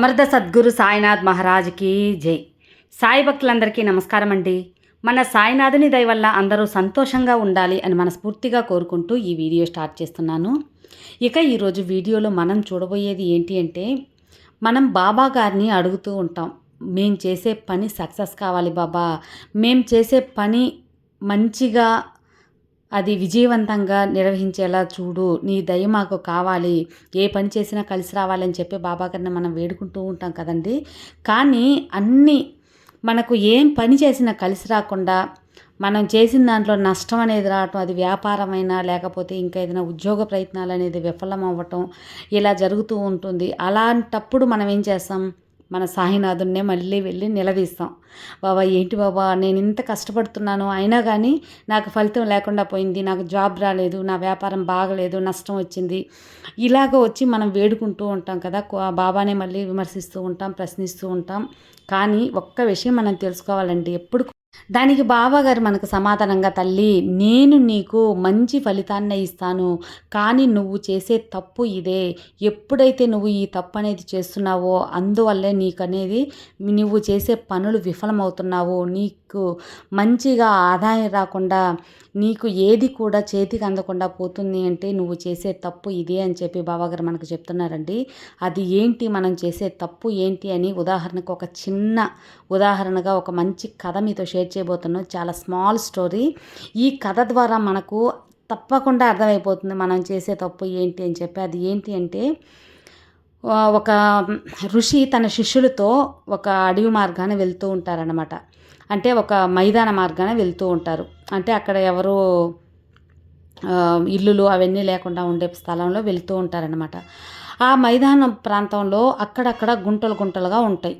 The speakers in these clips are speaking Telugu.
సమర్థ సద్గురు సాయినాథ్ మహారాజ్కి జై. సాయి భక్తులందరికీ నమస్కారం అండి. మన సాయినాథుని దయ వల్ల అందరూ సంతోషంగా ఉండాలి అని మనస్ఫూర్తిగా కోరుకుంటూ ఈ వీడియో స్టార్ట్ చేస్తున్నాను. ఇక ఈరోజు వీడియోలో మనం చూడబోయేది ఏంటి అంటే మనం బాబా గారిని అడుగుతూ ఉంటాం మేం చేసే పని సక్సెస్ కావాలి బాబా. మేం చేసే పని మంచిగా అది విజయవంతంగా నిర్వహించేలా చూడు. నీ దయ మాకు కావాలి. ఏ పని చేసినా కలిసి రావాలని చెప్పి బాబాగారిని మనం వేడుకుంటూ ఉంటాం కదండి. కానీ అన్నీ మనకు ఏం పని చేసినా కలిసి రాకుండా మనం చేసిన దాంట్లో నష్టం అనేది రావటం అది వ్యాపారమైనా లేకపోతే ఇంకా ఏదైనా ఉద్యోగ ప్రయత్నాలు అనేది విఫలం అవ్వటం ఇలా జరుగుతూ ఉంటుంది. అలాంటప్పుడు మనం ఏం చేస్తాం? మన సాయినాథున్నే మళ్ళీ వెళ్ళి నిలదీస్తాం. బాబా ఏంటి బాబా? నేను ఇంత కష్టపడుతున్నాను. అయినా కానీ నాకు ఫలితం లేకుండా పోయింది. నాకు జాబ్ రాలేదు. నా వ్యాపారం బాగలేదు. నష్టం వచ్చింది. ఇలాగ వచ్చి మనం వేడుకుంటూ ఉంటాం కదా. కో- బాబానే మళ్ళీ విమర్శిస్తూ ఉంటాం ప్రశ్నిస్తూ ఉంటాం. కానీ ఒక్క విషయం మనం తెలుసుకోవాలండి. ఎప్పుడు దానికి బావగారు మనకు సమాధానంగా తల్లి నేను నీకు మంచి ఫలితాన్ని ఇస్తాను కానీ నువ్వు చేసే తప్పు ఇదే. ఎప్పుడైతే నువ్వు ఈ తప్పు అనేది చేస్తున్నావో అందువల్లే నీకు అనేది నువ్వు చేసే పనులు విఫలమవుతున్నావో. నీకు మంచిగా ఆదాయం రాకుండా నీకు ఏది కూడా చేతికి అందకుండా పోతుంది అంటే నువ్వు చేసే తప్పు ఇదే అని చెప్పి బావగారు మనకు చెప్తున్నారండి. అది ఏంటి? మనం చేసే తప్పు ఏంటి? అని ఉదాహరణకు ఒక చిన్న ఉదాహరణగా ఒక మంచి కథ మీతో షేర్ చేయబోతున్నాను చాలా స్మాల్ స్టోరీ. ఈ కథ ద్వారా మనకు తప్పకుండా అర్థమైపోతుంది మనం చేసే తప్పు ఏంటి అని చెప్పి. అది ఏంటి అంటే ఒక ఋషి తన శిష్యులతో ఒక అడవి మార్గాన వెళ్తూ ఉంటారనమాట అంటే ఒక మైదాన మార్గాన వెళ్తూ ఉంటారు. అంటే అక్కడ ఎవరు ఇల్లులు అవన్నీ లేకుండా ఉండే స్థలంలో వెళ్తూ ఉంటారనమాట ఆ మైదాన ప్రాంతంలో అక్కడక్కడ గుంటలు గుంటలుగా ఉంటాయి.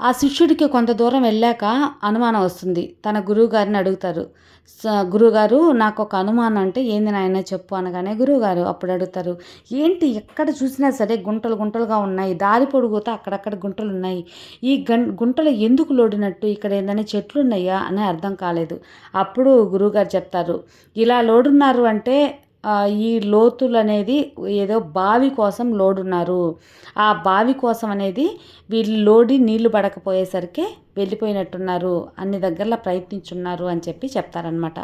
ఆ శిష్యుడికి కొంత దూరం వెళ్ళాక అనుమానం వస్తుంది. తన గురువుగారిని అడుగుతారు. "స- గురువుగారు నాకు ఒక అనుమానం అంటే ఏంది నాయన చెప్పు అనగానే గురువుగారు అప్పుడు అడుగుతారు. ఏంటి ఎక్కడ చూసినా సరే గుంటలు గుంటలుగా ఉన్నాయి. దారి పొడుగుతా అక్కడక్కడ గుంటలు ఉన్నాయి. ఈ గం గుంటలు ఎందుకు లోడినట్టు? ఇక్కడ ఏంటనే చెట్లు ఉన్నాయా అని అర్థం కాలేదు. అప్పుడు గురువుగారు చెప్తారు. ఇలా లోడున్నారు అంటే ఈ లోతులు అనేది ఏదో బావి కోసం లోడున్నారు. ఆ బావి కోసం అనేది వీళ్ళు లోడి నీళ్ళు పడకపోయేసరికి వెళ్ళిపోయినట్టున్నారు. అన్ని దగ్గరలో ప్రయత్నించున్నారు అని చెప్పి చెప్తారనమాట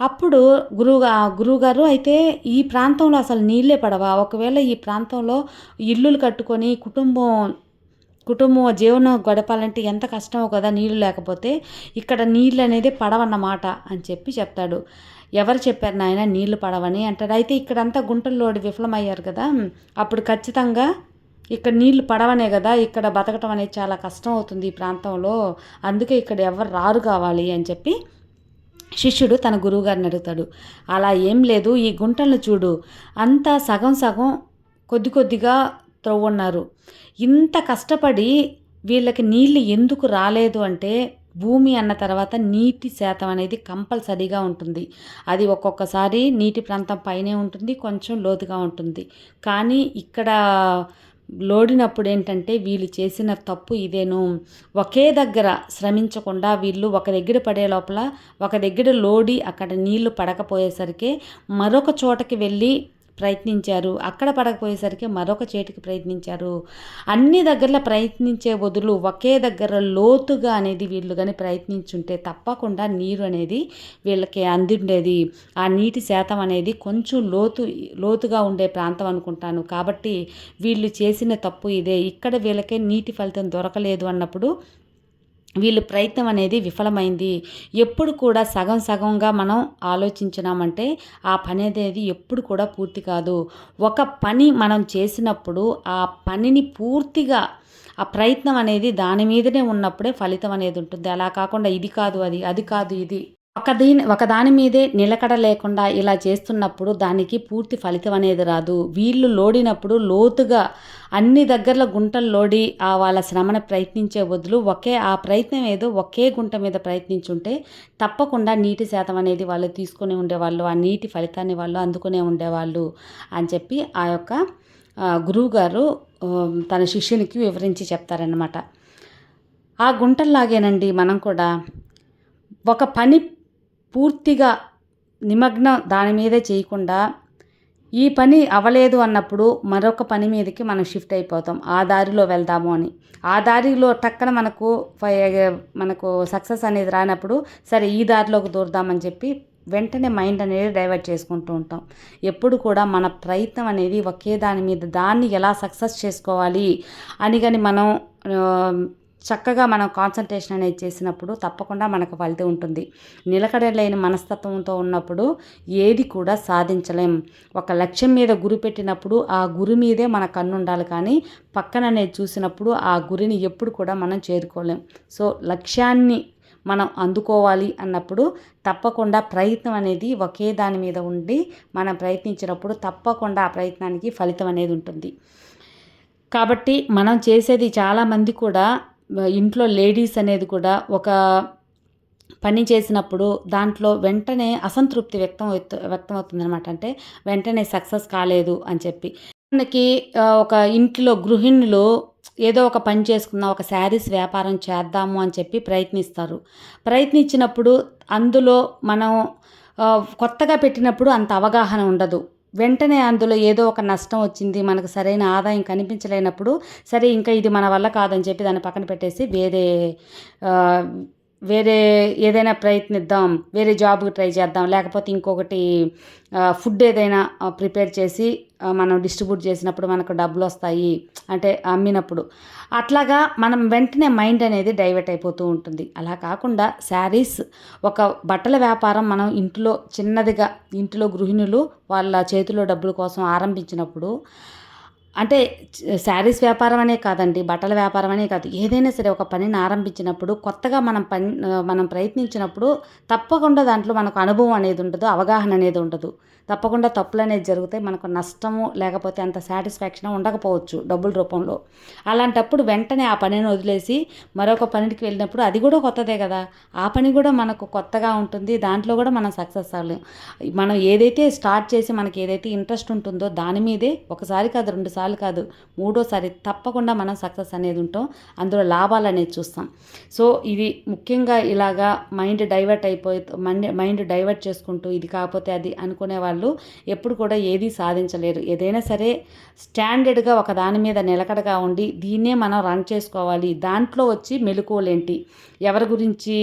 అప్పుడు గురువుగా గురువుగారు అయితే ఈ ప్రాంతంలో అసలు నీళ్ళే పడవా? ఒకవేళ ఈ ప్రాంతంలో ఇల్లులు కట్టుకొని కుటుంబం కుటుంబం జీవనం గడపాలంటే ఎంత కష్టమో కదా నీళ్ళు లేకపోతే ఇక్కడ నీళ్ళు అనేది పడవన్నమాట అని చెప్పి చెప్తాడు. ఎవరు చెప్పారు నాయన నీళ్ళు పడవని అంటాడు. అయితే ఇక్కడంతా గుంటల్లోడి విఫలమయ్యారు కదా. అప్పుడు ఖచ్చితంగా ఇక్కడ నీళ్ళు పడవనే కదా. ఇక్కడ బతకటం అనేది చాలా కష్టం అవుతుంది ఈ ప్రాంతంలో. అందుకే ఇక్కడ ఎవరు రారు కావాలి అని చెప్పి శిష్యుడు తన గురువుగారిని అడుగుతాడు. అలా ఏం లేదు. ఈ గుంటలను చూడు. అంతా సగం సగం కొద్ది కొద్దిగా త్రవ్వున్నారు. ఇంత కష్టపడి వీళ్ళకి నీళ్ళు ఎందుకు రాలేదు అంటే భూమి అన్న తర్వాత నీటి శాతం అనేది కంపల్సరీగా ఉంటుంది. అది ఒక్కొక్కసారి నీటి ప్రాంతం పైనే ఉంటుంది కొంచెం లోతుగా ఉంటుంది. కానీ ఇక్కడ లోడినప్పుడు ఏంటంటే వీళ్ళు చేసిన తప్పు ఇదేను. ఒకే దగ్గర శ్రమించకుండా వీళ్ళు ఒక దగ్గర పడే లోపల ఒక దగ్గర లోడి అక్కడ నీళ్ళు పడకపోయేసరికి మరొక చోటకి వెళ్ళి ప్రయత్నించారు. అక్కడ పడకపోయేసరికి మరొక చేటికి ప్రయత్నించారు. అన్ని దగ్గరలో ప్రయత్నించే బదులు ఒకే దగ్గర లోతుగా అనేది వీళ్ళు కానీ ప్రయత్నించుంటే తప్పకుండా నీరు అనేది వీళ్ళకి అందిండేది. ఆ నీటి శాతం అనేది కొంచెం లోతు లోతుగా ఉండే ప్రాంతం అనుకుంటాను. కాబట్టి వీళ్ళు చేసిన తప్పు ఇదే. ఇక్కడ వీళ్ళకే నీటి ఫలితం దొరకలేదు అన్నప్పుడు వీళ్ళు ప్రయత్నం అనేది విఫలమైంది. ఎప్పుడు కూడా సగం సగంగా మనం ఆలోచించినామంటే ఆ పని అనేది ఎప్పుడు కూడా పూర్తి కాదు. ఒక పని మనం చేసినప్పుడు ఆ పనిని పూర్తిగా ఆ ప్రయత్నం అనేది దాని మీదనే ఉన్నప్పుడే ఫలితం అనేది ఉంటుంది. అలా కాకుండా ఇది కాదు అది అది కాదు ఇది. ఒక దీని ఒకదాని మీదే నిలకడ లేకుండా ఇలా చేస్తున్నప్పుడు దానికి పూర్తి ఫలితం అనేది రాదు. వీళ్ళు లోడినప్పుడు లోతుగా అన్ని దగ్గరలో గుంటలు లోడి ఆ వాళ్ళ శ్రమను ప్రయత్నించే బదులు ఒకే ఆ ప్రయత్నం ఏదో ఒకే గుంట మీద ప్రయత్నించుంటే తప్పకుండా నీటి శాతం అనేది వాళ్ళు తీసుకుని ఉండేవాళ్ళు ఆ నీటి ఫలితాన్ని వాళ్ళు అందుకునే ఉండేవాళ్ళు అని చెప్పి ఆ యొక్క గురువు గురువుగారు తన శిష్యునికి వివరించి చెప్తారనమాట ఆ గుంటల్లాగేనండి మనం కూడా ఒక పని పూర్తిగా నిమగ్నం దాని మీదే చేయకుండా ఈ పని అవ్వలేదు అన్నప్పుడు మరొక పని మీదకి మనం షిఫ్ట్ అయిపోతాం. ఆ దారిలో వెళ్దాము అని. ఆ దారిలో టక్కన మనకు మనకు సక్సెస్ అనేది రానప్పుడు సరే ఈ దారిలోకి దూరదామని చెప్పి వెంటనే మైండ్ అనేది డైవర్ట్ చేసుకుంటూ ఉంటాం. ఎప్పుడు కూడా మన ప్రయత్నం అనేది ఒకే దాని మీద దాన్ని ఎలా సక్సెస్ చేసుకోవాలి అని కానీ మనం చక్కగా మనం కాన్సన్ట్రేషన్ అనేది చేసినప్పుడు తప్పకుండా మనకు ఫలితం ఉంటుంది. నిలకడలేని మనస్తత్వంతో ఉన్నప్పుడు ఏది కూడా సాధించలేం. ఒక లక్ష్యం మీద గురి పెట్టినప్పుడు ఆ గురి మీదే మన కన్ను ఉండాలి కానీ పక్కన అనేది చూసినప్పుడు ఆ గురిని ఎప్పుడు కూడా మనం చేరుకోలేం. సో లక్ష్యాన్ని మనం అందుకోవాలి అన్నప్పుడు తప్పకుండా ప్రయత్నం అనేది ఒకే దాని మీద ఉండి మనం ప్రయత్నించినప్పుడు తప్పకుండా ఆ ప్రయత్నానికి ఫలితం అనేది ఉంటుంది. కాబట్టి మనం చేసేది చాలామంది కూడా ఇంట్లో లేడీస్ అనేది కూడా ఒక పని చేసినప్పుడు దాంట్లో వెంటనే అసంతృప్తి వ్యక్తం అవుతు- వ్యక్తం అవుతుంది అనమాట అంటే వెంటనే సక్సెస్ కాలేదు అని చెప్పి. మనకి ఒక ఇంట్లో గృహిణులు ఏదో ఒక పని చేసుకుందాం ఒక శారీస్ వ్యాపారం చేద్దాము అని చెప్పి ప్రయత్నిస్తారు. ప్రయత్నించినప్పుడు అందులో మనం కొత్తగా పెట్టినప్పుడు అంత అవగాహన ఉండదు. వెంటనే అందులో ఏదో ఒక నష్టం వచ్చింది మనకు సరైన ఆదాయం కనిపించలేనప్పుడు సరే ఇంకా ఇది మన వల్ల కాదని చెప్పి దాన్ని పక్కన పెట్టేసి వేరే వేరే ఏదైనా ప్రయత్నిద్దాం వేరే జాబ్కి ట్రై చేద్దాం లేకపోతే ఇంకొకటి ఫుడ్ ఏదైనా ప్రిపేర్ చేసి మనం డిస్ట్రిబ్యూట్ చేసినప్పుడు మనకు డబ్బులు వస్తాయి అంటే అమ్మినప్పుడు. అట్లాగా మనం వెంటనే మైండ్ అనేది డైవర్ట్ అయిపోతూ ఉంటుంది. అలా కాకుండా శారీస్ ఒక బట్టల వ్యాపారం మనం ఇంట్లో చిన్నదిగా ఇంట్లో గృహిణులు వాళ్ళ చేతిలో డబ్బుల కోసం ఆరంభించినప్పుడు అంటే శారీస్ వ్యాపారం అనే కాదండి బట్టల వ్యాపారం అనే కాదు. ఏదైనా సరే ఒక పనిని ఆరంభించినప్పుడు కొత్తగా మనం పని మనం ప్రయత్నించినప్పుడు తప్పకుండా దాంట్లో మనకు అనుభవం అనేది ఉండదు అవగాహన అనేది ఉండదు. తప్పకుండా తప్పులు అనేది జరుగుతాయి. మనకు నష్టము లేకపోతే అంత సాటిస్ఫాక్షన్ ఉండకపోవచ్చు డబ్బుల రూపంలో. అలాంటప్పుడు వెంటనే ఆ పనిని వదిలేసి మరొక పనికి వెళ్ళినప్పుడు అది కూడా కొత్తదే కదా. ఆ పని కూడా మనకు కొత్తగా ఉంటుంది. దాంట్లో కూడా మనం సక్సెస్ అవ్వలేం. మనం ఏదైతే స్టార్ట్ చేసి మనకి ఏదైతే ఇంట్రెస్ట్ ఉంటుందో దాని మీదే ఒకసారి కాదు రెండు సార్లు కాదు మూడోసారి తప్పకుండా మనం సక్సెస్ అనేది ఉంటాం. అందులో లాభాలు అనేది చూస్తాం. సో ఇది ముఖ్యంగా ఇలాగా మైండ్ డైవర్ట్ అయిపోయి మైండ్ మైండ్ డైవర్ట్ చేసుకుంటూ ఇది కాకపోతే అది అనుకునే వాళ్ళు ఎప్పుడు కూడా ఏది సాధించలేరు. ఏదైనా సరే స్టాండర్డ్గా ఒక దాని మీద నిలకడగా ఉండి దీన్నే మనం రన్ చేసుకోవాలి. దాంట్లో వచ్చి మెలకువలేంటి ఎవరి గురించి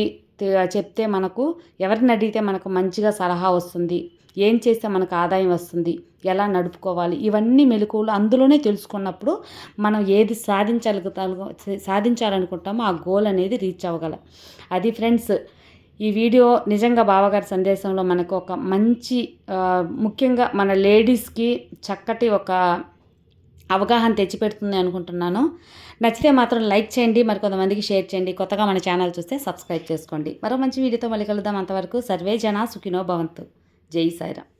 చెప్తే మనకు ఎవరిని అడిగితే మనకు మంచిగా సలహా వస్తుంది? ఏం చేస్తే మనకు ఆదాయం వస్తుంది? ఎలా నడుపుకోవాలి? ఇవన్నీ మెలకువలు అందులోనే తెలుసుకున్నప్పుడు మనం ఏది సాధించగలుగుతా సాధించాలనుకుంటామో ఆ గోల్ అనేది రీచ్ అవ్వగలం. అది ఫ్రెండ్స్ ఈ వీడియో నిజంగా బావగారి సందేశంలో మనకు ఒక మంచి ముఖ్యంగా మన లేడీస్కి చక్కటి ఒక అవగాహన తెచ్చిపెడుతుంది అనుకుంటున్నాను. నచ్చితే మాత్రం లైక్ చేయండి మరి కొంతమందికి షేర్ చేయండి. కొత్తగా మన ఛానల్ చూస్తే సబ్స్క్రైబ్ చేసుకోండి. మరో మంచి వీడియోతో మళ్ళీ కలుద్దాం. అంతవరకు సర్వే జన సుఖినో భవంతు. జై సాయిరామ్.